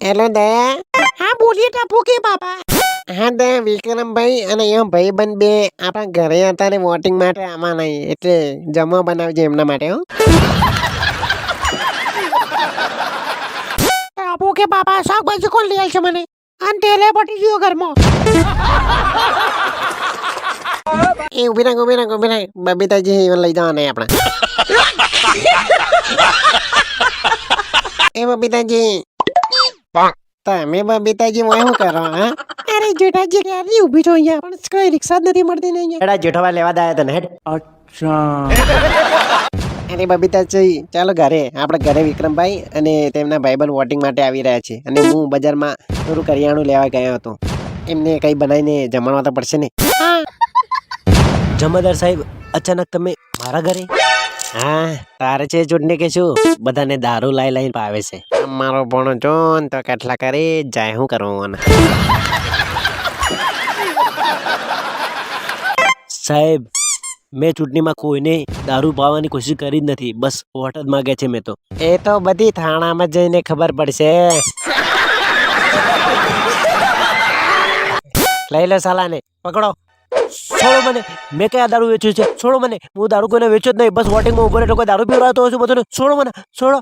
Hello દયા. હા બોલીએ ટાપુ કે બાપા. હા દયા વિક્રમભાઈ અને એમ ભાઈબંધ બે આપણા ઘરે અત્યારે વોટિંગ માટે આમાં નહીં એટલે જમવા બનાવજે એમના માટે હો. ટાપુ કે બાપા શાકભાજી કોણ લઈ આવશે મને? અને તેલે પટી ગયો ઘરમાં. એ ઊભી રાખ ઊભી રાખ ઊભી રાખ. બબીતાજી લઈ જવાના આપણે. એ બબીતાજી તમે બબીતાજી મોય શું કરો હા? અરે જેઠાજી ક્યારે ઊભી છો અહીંયા? પણ કઈ રિક્ષા જ નથી મળતી ને અહીંયા. એડા જેઠવા લેવા દાયા તને હેડ. અરે બબીતાજી ચાલો ઘરે. આપણે ઘરે વિક્રમભાઈ અને તેમના ભાઈબંધ વોટિંગ માટે આવી રહ્યા છે. અને હું બજારમાં થોડું કરિયાણું લેવા ગયો હતો. એમને કંઈ બનાવીને જમાડવા તો પડશે ને? હા જમાદાર સાહેબ અચાનક તમે મારા ઘરે હા. તારે છે ચૂંટણી કે શું? બધાને દારૂ લાઈ લાઈને પાવે છે. મારો ભણો જો ને તો કેટલા કરી જાય શું કરવાના સાહેબ મેં ચૂંટણીમાં કોઈને દારૂ પાવાની કોશિશ કરી જ નથી. બસ વોટ જ માગે છે મેં તો. એ તો બધી થાણામાં જઈને ખબર પડશે. લઈ લો સાલાને. પકડો. છોડો મને. મેં કયા દારૂ વેચ્યું છે? છોડો મને. હું દારૂ કોઈને વેચ્યો જ નહીં. બસ વોટિંગમાં ઊભો રહેતો કોઈ દારૂ પીવડાવતો છું બધું છોડો મને. છોડો.